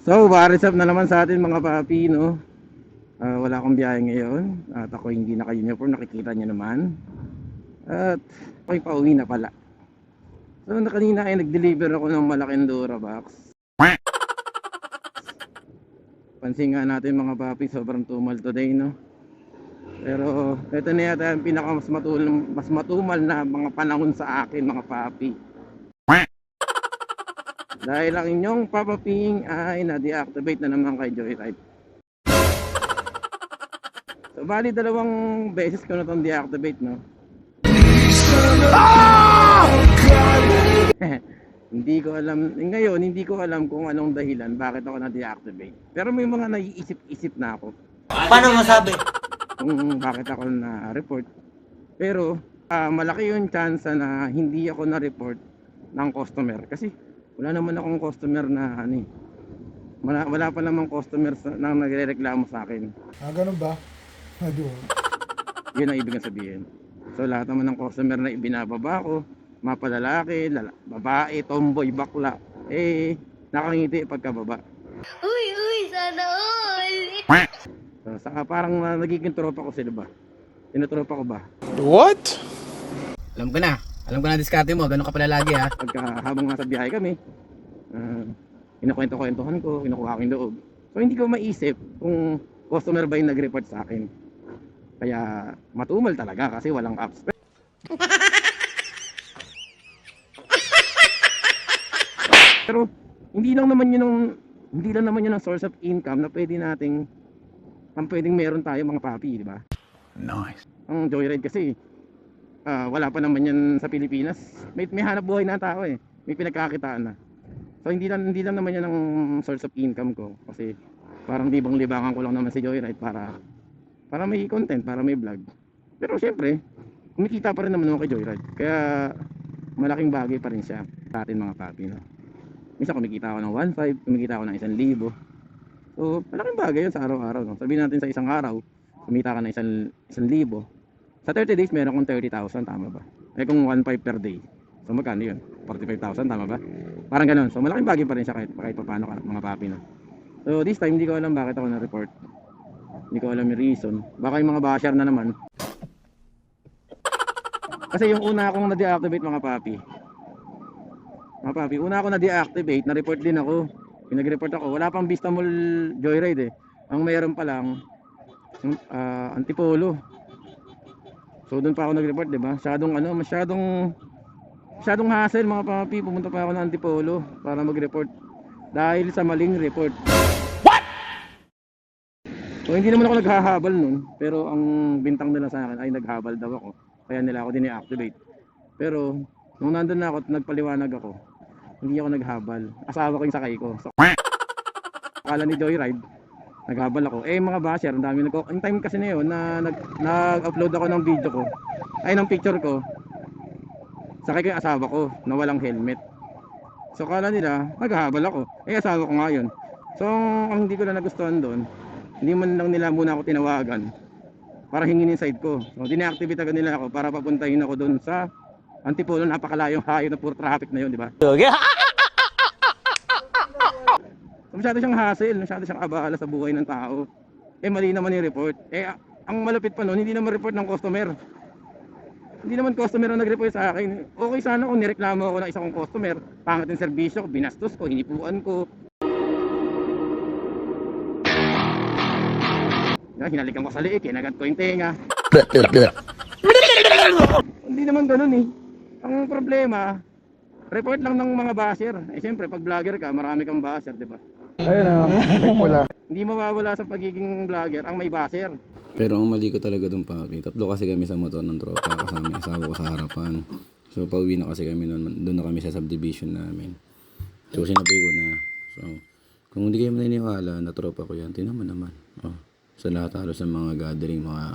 So, baris up na naman sa atin mga papi, no? Ah, wala akong biyahe ngayon. At ako hindi naka-uniform, nakikita niyo naman. At ako'y pauwi na pala. So, na kanina ay nag-deliver ako ng malaking Durabox. Pansin nga natin mga papi, sobrang tumal today, no? Pero ito na yata ang pinaka mas matumal, mas matumal na mga panahon sa akin mga papi. Dahil ang inyong papaping ay na-deactivate na naman kay Joyride. So bali dalawang beses ko na itong deactivate no. hindi ko alam, ngayon hindi ko alam kung anong dahilan bakit ako na-deactivate. Pero may mga naiisip-isip na ako Paano masabi? kung bakit ako na-report. Pero ah, malaki yung chance na hindi ako na-report ng customer kasi wala naman akong customer na ano eh. Wala, wala pa namang customer sa, na nagrereklamo sa akin. Ah, ganun ba? Ado. Yun ang ibig sabihin. So lahat naman ng customer na ibinababa ko, mapalalaki, lala, babae, tomboy, bakla, eh nakangiti pagkababa. Uy, uy, sana all! So, saka parang uh, nagiging tropa ko sila ba? Tinutropa ko ba? What? Alam ko na. Alam ko na diskarte mo. Ganun ka pala lagi ha. pagka habang nasa biyahe kami, uh, kinukwento-kwentuhan ko, kinukuha ko yung loob. So hindi ko maisip kung customer ba yung nag-report sa akin. Kaya matumal talaga kasi walang apps. Pero hindi lang naman yun ang hindi lang naman yun ang source of income na pwede nating ang pwedeng meron tayo mga papi, di ba? Nice. Ang joyride kasi ah, wala pa naman yan sa Pilipinas. May, may hanap buhay na tao eh. May pinagkakitaan na. So hindi lang hindi lang naman yan ang source of income ko kasi parang libang-libangan ko lang naman si Joyride para para may content, para may vlog. Pero syempre, kumikita pa rin naman ako kay Joyride. Kaya malaking bagay pa rin siya sa atin mga papi. No? Minsan kumikita ako ng 1.5, kumikita ako ng 1,000. So, malaking bagay yun sa araw-araw. No? Sabihin natin sa isang araw, kumita ka ng 1,000. Sa 30 days, meron kong 30,000, tama ba? Eh kung 1.5 per day. So magkano yun? 45,000, tama ba? Parang ganun. So malaking bagay pa rin siya kahit, kahit pa paano mga papi. No? So this time, hindi ko alam bakit ako na-report. Hindi ko alam yung reason. Baka yung mga basher na naman. Kasi yung una akong na-deactivate mga papi. Mga papi, una ako na-deactivate, na-report din ako. Pinag-report ako. Wala pang Vista Mall Joyride eh. Ang mayroon pa lang, ah, Antipolo. So doon pa ako nag-report, 'di ba? Masyadong ano, masyadong masyadong hassle mga papi. Pumunta pa ako ng Antipolo para mag-report dahil sa maling report. What? So hindi naman ako naghahabol noon, pero ang bintang nila sa akin ay naghabal daw ako. Kaya nila ako din-activate. Pero nung nandun na ako at nagpaliwanag ako, hindi ako naghabal. Asawa ko yung sakay ko. So, akala ni Joyride, naghabal ako. Eh mga basher, ang dami nag Ang time kasi na yun na nag, nag-upload ako ng video ko, ay ng picture ko, sakay ko yung asawa ko na walang helmet. So kala nila, naghahabal ako. Eh asawa ko nga yun. So ang hindi ko na nagustuhan doon, hindi man lang nila muna ako tinawagan para hingin yung side ko. So dineactivate agad nila ako para papuntahin ako doon sa Antipolo, napakalayong hayo na puro traffic na yun, di ba? So, masyado siyang hassle, masyado siyang abala sa buhay ng tao. Eh mali naman yung report. Eh ang malupit pa noon, hindi naman report ng customer. Hindi naman customer ang nag-report sa akin. Okay sana kung nireklamo ako ng isang customer, pangit yung serbisyo ko, binastos ko, hinipuan ko. Na, hinalikan ko sa liik, kinagat ko yung tenga. Hindi naman ganun eh. Ang problema, report lang ng mga basher. Eh siyempre, pag vlogger ka, marami kang basher, di ba? Ayun na, wala. Hindi mawawala sa pagiging vlogger ang may basher. Pero ang mali ko talaga doon papi, tatlo kasi kami sa motor ng tropa kasama yung asawa ko sa harapan. So pauwi na kasi kami noon, doon na kami sa subdivision namin. So sinabay ko na. So kung hindi kayo maniniwala na tropa ko yan, tinan mo naman. Oh, sa lahat halos ng mga gathering, mga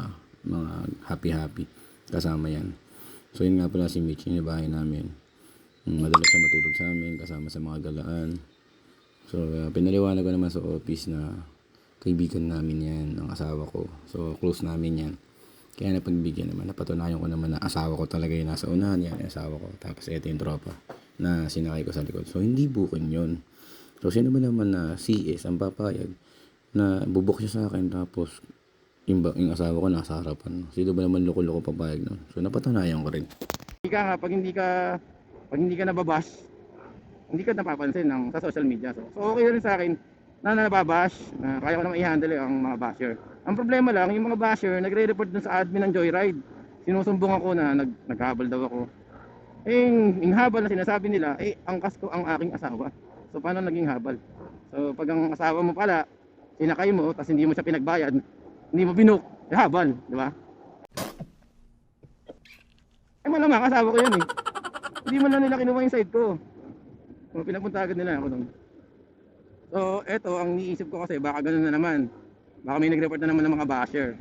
mga happy-happy kasama yan. So yun nga pala si Mitch, yung bahay namin. Madalas siya matulog sa amin kasama sa mga galaan. So, uh, pinaliwanag ko naman sa office na kaibigan namin yan, ng asawa ko. So, close namin yan. Kaya napagbigyan naman, napatunayan ko naman na asawa ko talaga yung nasa unahan yan, yung asawa ko. Tapos ito yung tropa na sinakay ko sa likod. So, hindi bukon yun. So, sino ba naman na CS ang papayag na bubuk siya sa akin tapos yung, ba, yung asawa ko nasa harapan. Sino ba naman loko-loko papayag nun? So, napatunayan ko rin. Hindi ka pag hindi ka, pag hindi ka nababash, hindi ka napapansin ng, sa social media. So, so okay rin sa akin na nababash, na kaya ko naman i-handle ang mga basher. Ang problema lang, yung mga basher, nagre-report dun sa admin ng Joyride. Sinusumbong ako na nag, naghabol daw ako. Eh, yung habal na sinasabi nila, eh, angkas ko ang aking asawa. So, paano naging habal? So, pag ang asawa mo pala, sinakay mo, tapos hindi mo siya pinagbayad, hindi mo binuk, eh, habal, di ba? Eh, malamang asawa ko yun eh. Hindi man lang nila kinuha yung side ko. So, pinapunta agad nila ako doon. So, eto, ang niisip ko kasi, baka ganun na naman. Baka may nag-report na naman ng mga basher.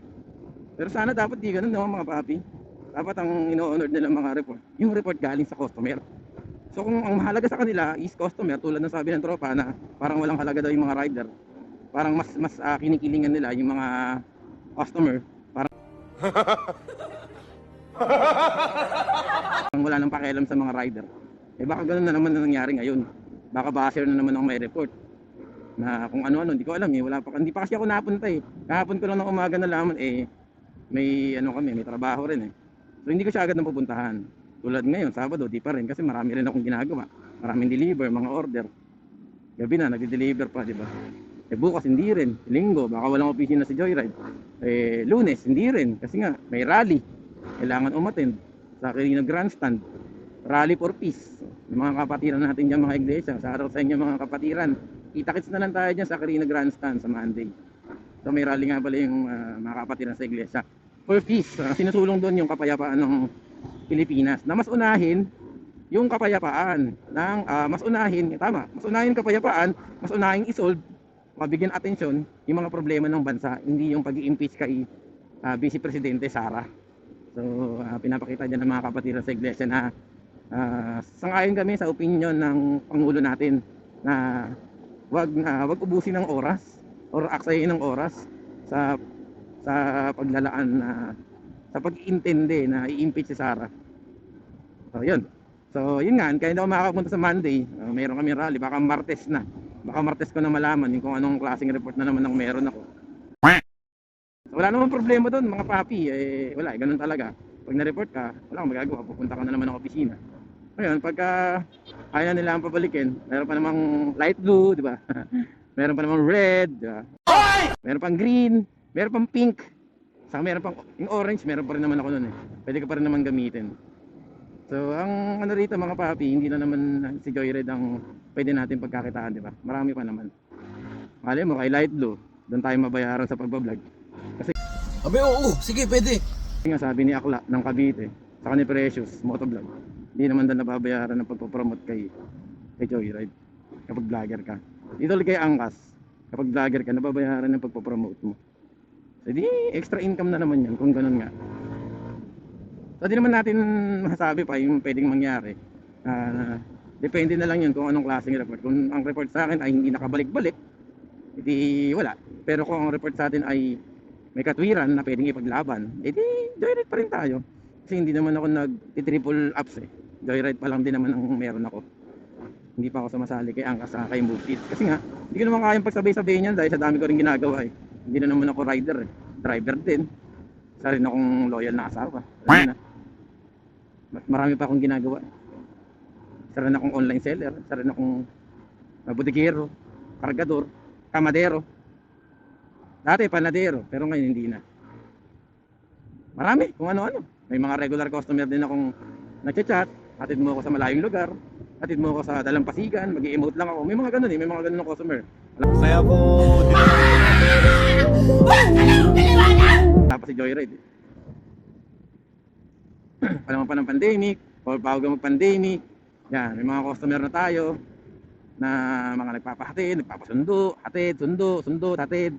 Pero sana dapat di ganun no, mga papi. Dapat ang ino-honor nila mga report, yung report galing sa customer. So kung ang mahalaga sa kanila is customer, tulad ng sabi ng tropa na parang walang halaga daw yung mga rider. Parang mas mas ah, kinikilingan nila yung mga customer. Parang Parang wala nang pakialam sa mga rider. Eh baka ganun na naman ang nangyari ngayon. Baka basher na naman ang may report. Na kung ano-ano, hindi ko alam eh. Wala pa, hindi pa kasi ako napunta eh. Kahapon ko lang ng umaga nalaman eh. May ano kami, may trabaho rin eh. So hindi ko siya agad napupuntahan. Tulad ngayon, Sabado, di pa rin kasi marami rin akong ginagawa. Maraming deliver, mga order. Gabi na, nagde-deliver pa, di ba? Eh bukas hindi rin. Linggo, baka walang opisina si Joyride. Eh lunes, hindi rin. Kasi nga, may rally. Kailangan umattend sa Quirino Grandstand. Rally for Peace. Mga kapatiran natin dyan mga iglesia. Sa araw sa inyo mga kapatiran. Kita-kits na lang tayo dyan sa Quirino Grandstand sa Monday. So may rally nga pala yung ah, mga kapatiran sa iglesia. For peace. Ah, sinusulong doon yung kapayapaan ng Pilipinas. Na mas unahin yung kapayapaan ng ah, mas unahin, tama, mas unahin kapayapaan, mas unahin isolve, mabigyan atensyon yung mga problema ng bansa, hindi yung pag impeach kay ah, Vice Presidente Sara. So, ah, pinapakita dyan ng mga kapatiran sa iglesia na ah, sangayon kami sa opinion ng Pangulo natin na wag na wag ubusin ng oras or aksayin ng oras sa sa paglalaan na sa pag-intindi na i-impeach si Sara. So, yun. So, yun nga, kaya hindi ako makakapunta sa Monday. Uh, meron kami rally, baka Martes na. Baka Martes ko na malaman yung kung anong klaseng report na naman ang meron ako. So, wala namang problema doon, mga papi. Eh, wala, eh, ganun talaga. Pag na-report ka, wala kang magagawa, pupunta ka na naman ng opisina. Ngayon, pagka ayaw nila ang pabalikin, meron pa namang light blue, di ba? meron pa namang red, di ba? Meron pang green, meron pang pink. Saka meron pang yung orange, meron pa rin naman ako noon eh. Pwede ka pa rin naman gamitin. So, ang ano rito mga papi, hindi na naman si Joyride ang pwede natin pagkakitaan, di ba? Marami pa naman. Mali mo, kay Light Blue, doon tayo mabayaran sa pagbablog. Abe, oo, sige, pwede. Kasi nga sabi ni Akla ng Cavite, sa ni Precious, motovlog, hindi naman daw nababayaran ng pagpapromote kay, kay Joyride kapag vlogger ka. Dito kay Angkas, kapag vlogger ka, nababayaran ng pagpapromote mo. So, di extra income na naman yan kung ganun nga. So, di naman natin masasabi pa yung pwedeng mangyari. Ah, depende na lang yun kung anong klaseng report. Kung ang report sa akin ay hindi nakabalik-balik, edi wala. Pero kung ang report sa atin ay may katwiran na pwedeng ipaglaban, edi joyride pa rin tayo. Kasi hindi naman ako nag-triple ups eh. Joyride pa lang din naman ang meron ako. Hindi pa ako sumasali kay Angkas sa kay Move Kids. Kasi nga, hindi ko naman kayang pagsabay-sabay niyan dahil sa dami ko rin ginagawa eh. Hindi na naman ako rider eh. Driver din. Isa rin akong loyal na asawa. Na. Mas marami pa akong ginagawa. Isa rin akong online seller. Isa rin akong butikero, kargador, kamadero. Dati panadero, pero ngayon hindi na. Marami, kung ano-ano. May mga regular customer din akong nagchat-chat. Hatid mo ako sa malayong lugar. Hatid mo ako sa dalampasigan. mag emote lang ako. May mga ganun eh. May mga ganun ng customer. Saya po. Tapos si Joyride. Alam pa ng pandemic, bago mag-pandemic, yan, may mga customer na tayo na mga nagpapahatid, nagpapasundo, hatid, sundo, sundo, hatid.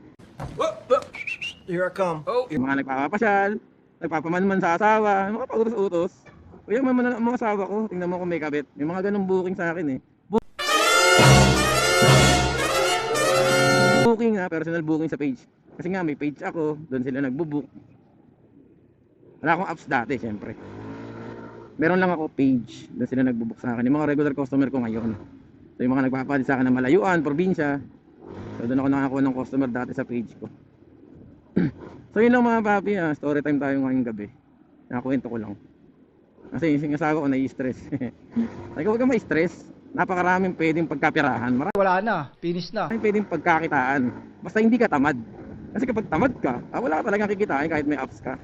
Here I come. Oh. Yung mga nagpapapasyal, nagpapamanman sa asawa, mga pautos-utos. O yung mga, mga asawa ko, tingnan mo kung may kabit. May mga ganong booking sa akin eh. Booking na, personal booking sa page. Kasi nga may page ako, doon sila nagbo-book. Wala akong apps dati, syempre. Meron lang ako page, doon sila nagbo-book sa akin. Yung mga regular customer ko ngayon. So yung mga nagpapalit sa akin ng malayuan, probinsya. So doon ako nakakuha ng customer dati sa page ko. so yun lang mga papi, ah, story time tayo ngayong gabi. Nakakwento ko lang. Kasi yung asawa ko nai-stress. Sabi ko, huwag ka ma-stress. Napakaraming pwedeng pagkapirahan. Maraming Wala na, finish na. pwedeng pagkakitaan. Basta hindi ka tamad. Kasi kapag tamad ka, ah, wala ka talagang kikitain kahit may apps ka.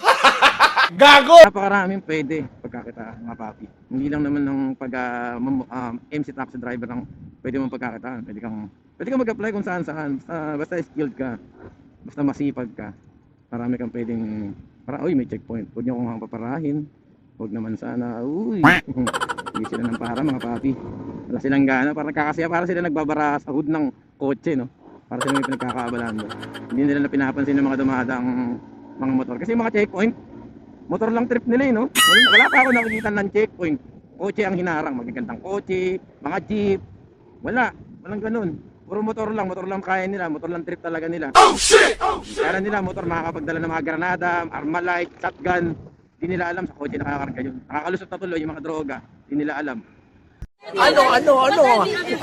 Gago! Napakaraming pwede pagkakitaan, mga papi. Hindi lang naman ng pag ah, mam- ah, MC taxi driver lang pwede mong pagkakitaan. Pwede kang pwede kang mag-apply kung saan saan. Basta, basta skilled ka. Basta masipag ka. Marami kang pwedeng para uy may checkpoint. Huwag niyo akong paparahin. Huwag naman sana. Uy. Hindi sila ng para mga papi. Wala silang gana. Para kakasya para sila nagbabara sa hood ng kotse no. Para sila may pinagkakaabalaan doon. Hindi nila na pinapansin ng mga dumadaang mga motor. Kasi mga checkpoint, motor lang trip nila eh, no? Wala, wala pa ako nakikita ng checkpoint. Kotse ang hinarang, magagandang kotse, mga jeep. Wala, walang ganun. Puro motor lang, motor lang kaya nila, motor lang trip talaga nila. Oh shit! Oh shit! Kaya nila motor makakapagdala ng mga granada, armalite, shotgun. Hindi nila alam sa kotse nakakarga yun. Nakakalusot na tuloy yung mga droga. Hindi nila alam. Ano, ano, ano?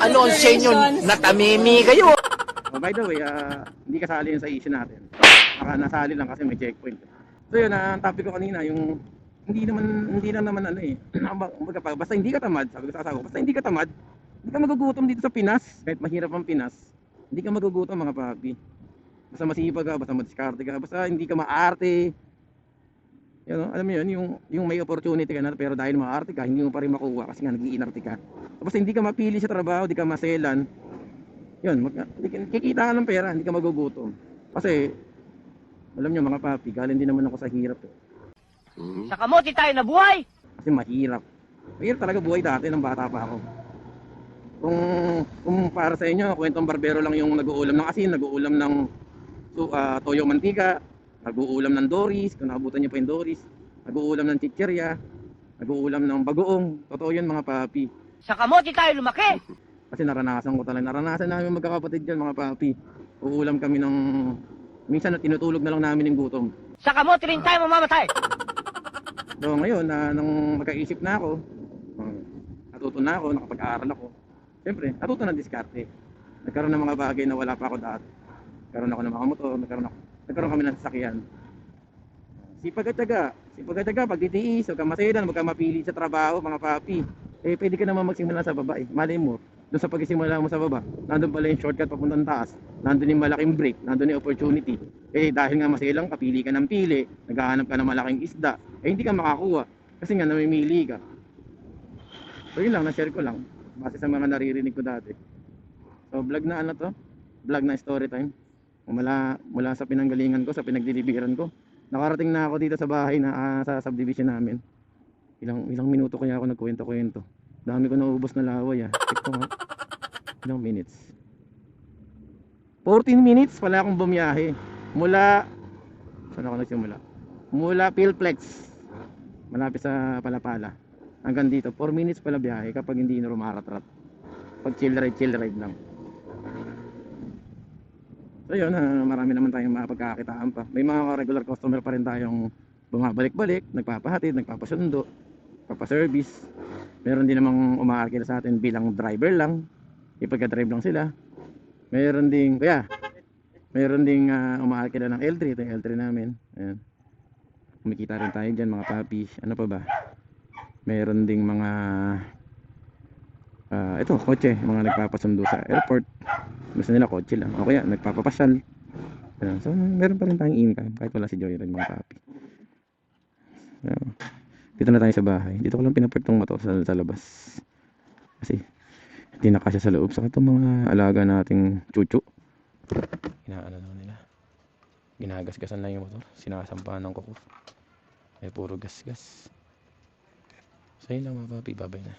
Ano ang senyo? Natamimi kayo. Oh, by the way, ah, hindi kasali yun sa issue natin. Baka nasali lang kasi may checkpoint. So yun, ah, ang topic ko kanina, yung hindi naman, hindi lang naman ano eh. Kumbaga basta hindi ka tamad, sabi ko sa asawa ko, basta hindi ka tamad, hindi ka magugutom dito sa Pinas. Kahit mahirap ang Pinas, hindi ka magugutom mga papi. Basta masipag ka, basta madiskarte ka, basta hindi ka maarte. Yun, no? alam mo yun, yung, yung may opportunity ka na, pero dahil maarte ka, hindi mo pa rin makuha kasi nga nag-iinarte ka. Basta hindi ka mapili sa trabaho, hindi ka maselan, yun, mag, kikita ka ng pera, hindi ka magugutom. Kasi, alam nyo mga papi, galing din naman ako sa hirap eh. Sa kamote tayo na buhay. Kasi mahirap. Mahirap talaga buhay dati nang bata pa ako. Kung, kung para sa inyo, kwentong barbero lang yung nag-uulam ng asin, nag-uulam ng so, ah, toyo mantika, nag-uulam ng doris, kung nakabutan niyo pa yung doris, nag-uulam ng chicherya, nag-uulam ng bagoong. Totoo yun mga papi. Sa kamote tayo lumaki. Kasi naranasan ko talaga. Naranasan namin magkakapatid dyan mga papi. Uulam kami ng... Minsan na tinutulog na lang namin ng gutom. Sa kamote rin tayo mamamatay. So ngayon, na nung magkaisip na ako, uh, natuto na ako, nakapag-aaral ako. Siyempre, natuto ng diskarte. Nagkaroon ng mga bagay na wala pa ako dati. Nagkaroon ako ng mga motor, nagkaroon, ako, nagkaroon kami ng sasakyan. Sipag at tiyaga. Sipag at tiyaga, pagtitiis, huwag kang maselan, huwag kang mapili sa trabaho, mga papi. Eh, pwede ka naman magsimula sa baba eh. Malay mo, doon sa pagsimula mo sa baba, nandun pala yung shortcut papuntang taas, nandun yung malaking break, nandun yung opportunity. Eh, dahil nga maselang ka, pili ka ng pili, naghahanap ka ng malaking isda, eh hindi ka makakuha. Kasi nga, namimili ka. So yun lang, na-share ko lang. Base sa mga naririnig ko dati. So vlog na ano to? Vlog na story time. Mula, mula sa pinanggalingan ko, sa pinagdilibiran ko. Nakarating na ako dito sa bahay na ah, sa subdivision namin. Ilang ilang minuto kaya ako nagkwento-kwento. Dami ko naubos na laway ah. Check ko nga. Ilang minutes. 14 minutes pala akong bumiyahe. Mula Saan ako nagsimula? Mula Pilplex. Malapit sa Palapala. Hanggang dito. 4 minutes pala biyahe kapag hindi na rumaratrap. Pag chill ride, chill ride lang. So yun, ah, marami naman tayong mapagkakitaan pa. May mga regular customer pa rin tayong bumabalik-balik, nagpapahatid, nagpapasundo, papaservice. Meron din namang umaarkila sa atin bilang driver lang. Ipagka-drive lang sila. Meron ding, kaya, meron ding uh, umaarkila ng L3. Ito yung L3 namin. Ayan. Kumikita rin tayo dyan mga papi. Ano pa ba? Meron ding mga ah ito, kotse. Mga nagpapasundo sa airport. Gusto nila kotse lang. O kaya, nagpapapasyal. So, meron pa rin tayong income. Kahit wala si Joyride mga papi. So, dito na tayo sa bahay. Dito ko lang pinapart tong motor sa, sa labas. Kasi, hindi na kasya sa loob. Saka itong mga alaga nating chuchu. Inaano lang nila. Ginagasgasan lang yung motor. Sinasampahan ng kuko. Ay puro gas-gas. So yun lang mga papi. Babay na.